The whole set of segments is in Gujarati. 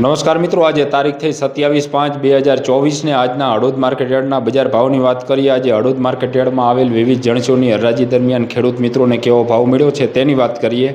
નમસ્કાર મિત્રો, આજે તારીખ થઈ સત્યાવીસ પાંચ બે હજાર ચોવીસને આજના હળોદ માર્કેટયાર્ડના બજાર ભાવની વાત કરીએ. આજે હળોદ માર્કેટયાર્ડમાં આવેલ વિવિધ જણસોની હરાજી દરમિયાન ખેડૂત મિત્રોને કેવો ભાવ મળ્યો છે તેની વાત કરીએ.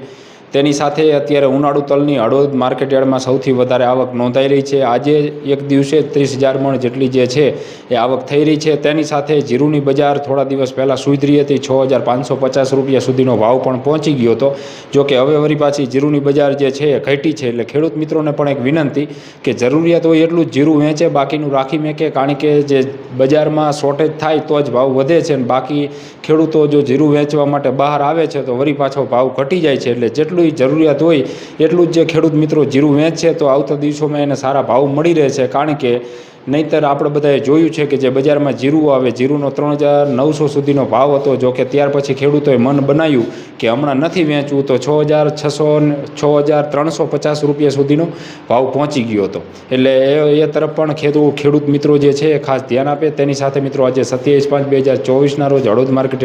તેની સાથે અત્યારે ઉનાળુ તલની હળવદ માર્કેટ યાર્ડમાં સૌથી વધારે આવક નોંધાઈ રહી છે. આજે એક દિવસે ત્રીસ હજાર મણ જેટલી જે છે એ આવક થઈ રહી છે. તેની સાથે જીરુની બજાર થોડા દિવસ પહેલાં સુધરી હતી. છ હજાર પાંચસો પચાસ રૂપિયા સુધીનો ભાવ પણ પહોંચી ગયો હતો. જો કે હવે વળી પાછી જીરુની બજાર જે છે એ ઘટી છે એટલે ખેડૂત મિત્રોને પણ એક વિનંતી કે જરૂરિયાત હોય એટલું જ જીરું વેચે, બાકીનું રાખી મેકે, કારણ કે જે બજારમાં શોર્ટેજ થાય તો જ ભાવ વધે છે અને બાકી ખેડૂતો જો જીરું વેચવા માટે બહાર આવે છે તો વળી પાછો ભાવ ઘટી જાય છે. એટલે જેટલું જરૂરિયાત હોય, એટલું જ જે ખેડૂત મિત્રો જીરું વેચશે તો આવતા દિવસોમાં એને સારા ભાવ મળી રહે છે. કારણ કે નહીંતર આપણે બધાએ જોયું છે કે જે બજારમાં જીરું આવે, જીરુંનો ત્રણ હજાર નવસો સુધીનો ભાવ હતો, જો કે ત્યાર પછી ખેડૂતોએ મન બનાવ્યું કે હમણાં નથી વેચવું, તો છ હજાર છસો છ હજાર ત્રણસો પચાસ રૂપિયા સુધીનો ભાવ પહોંચી ગયો હતો. એટલે એ એ તરફ પણ ખેડૂત ખેડૂત મિત્રો જે છે એ ખાસ ધ્યાન આપે. તેની સાથે મિત્રો આજે સત્યાવીસ પાંચ બે હજાર ચોવીસના રોજ હળોદ માર્કેટ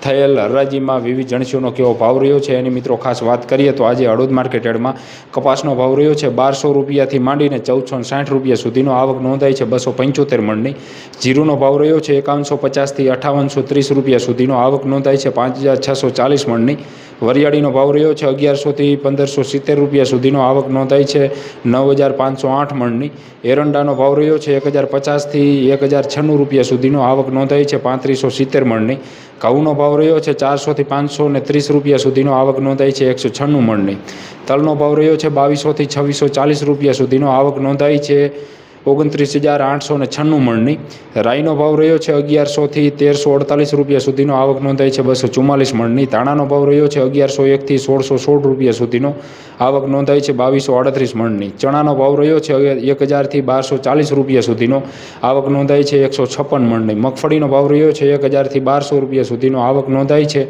થયેલ હરાજીમાં વિવિધ જણસીઓનો કેવો ભાવ રહ્યો છે એની મિત્રો ખાસ વાત કરીએ તો આજે હળોદ માર્કેટ કપાસનો ભાવ રહ્યો છે બારસો રૂપિયાથી માંડીને ચૌદસો સાઠ રૂપિયા સુધીનો આવક નોંધાઈ છે બસો પંચોતેર મણની. જીરુનો ભાવ રહ્યો છે એકાવનસો પચાસથી અઠાવનસો ત્રીસ રૂપિયા સુધીનો. આવક નોંધાઈ છે પાંચ હજાર છસો ચાલીસ મણની. વરિયાળીનો ભાવ રહ્યો છે અગિયારસોથી પંદરસો સિત્તેર રૂપિયા સુધીનો. આવક નોંધાઈ છે નવ હજાર પાંચસો આઠ મણની. એરંડાનો ભાવ રહ્યો છે એક હજાર પચાસથી એક હજાર છન્નું રૂપિયા સુધીનો. આવક નોંધાઈ છે પાંત્રીસો સિત્તેર મણની. ઘઉંનો ભાવ રહ્યો છે ચારસોથી પાંચસો ને ત્રીસ રૂપિયા સુધીનો. આવક નોંધાઈ છે એકસો છન્નું મણની. તલનો ભાવ રહ્યો છે બાવીસોથી છવ્વીસો ચાલીસ રૂપિયા સુધીનો. આવક નોંધાઈ છે ઓગણત્રીસ હજાર આઠસો ને છન્નું મણની. રાઈનો ભાવ રહ્યો છે અગિયારસોથી તેરસો અડતાલીસ રૂપિયા સુધીનો. આવક નોંધાઈ છે બસો ચુમ્માલીસ મણની. ધાણાનો ભાવ રહ્યો છે અગિયારસો એકથી સોળસો સોળ રૂપિયા સુધીનો. આવક નોંધાઈ છે બાવીસો અડત્રીસ મણની. ચણાનો ભાવ રહ્યો છે એક હજારથી બારસો ચાલીસ રૂપિયા સુધીનો. આવક નોંધાઈ છે એકસો છપ્પન મણની. મગફળીનો ભાવ રહ્યો છે એક હજારથી બારસો રૂપિયા સુધીનો. આવક નોંધાઈ છે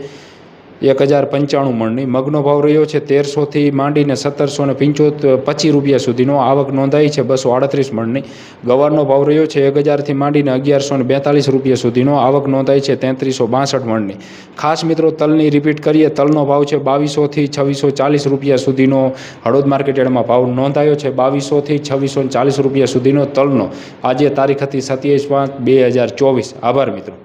એક હજાર પંચાણું મણની મગનો ભાવ રહ્યો છે. તેરસોથી માંડીને સત્તરસો ને પંચોતેર રૂપિયા સુધીનો આવક નોંધાઈ છે. બસો આડત્રીસ મણની ગવારનો ભાવ રહ્યો છે. એક હજારથી માંડીને અગિયારસો ને બેતાલીસ રૂપિયા સુધીનો આવક નોંધાઈ છે. તેત્રીસો બાસઠ મણની. ખાસ મિત્રો, તલની રિપીટ કરીએ. તલનો ભાવ છે બાવીસોથી છવ્વીસો ચાલીસ રૂપિયા સુધીનો. હળોદ માર્કેટયાર્ડમાં ભાવ નોંધાયો છે બાવીસોથી છવ્વીસો ચાલીસ રૂપિયા સુધીનો તલનો. આજે તારીખ હતી સત્યાવીસ પાંચ બે હજાર ચોવીસ. આભાર મિત્રો.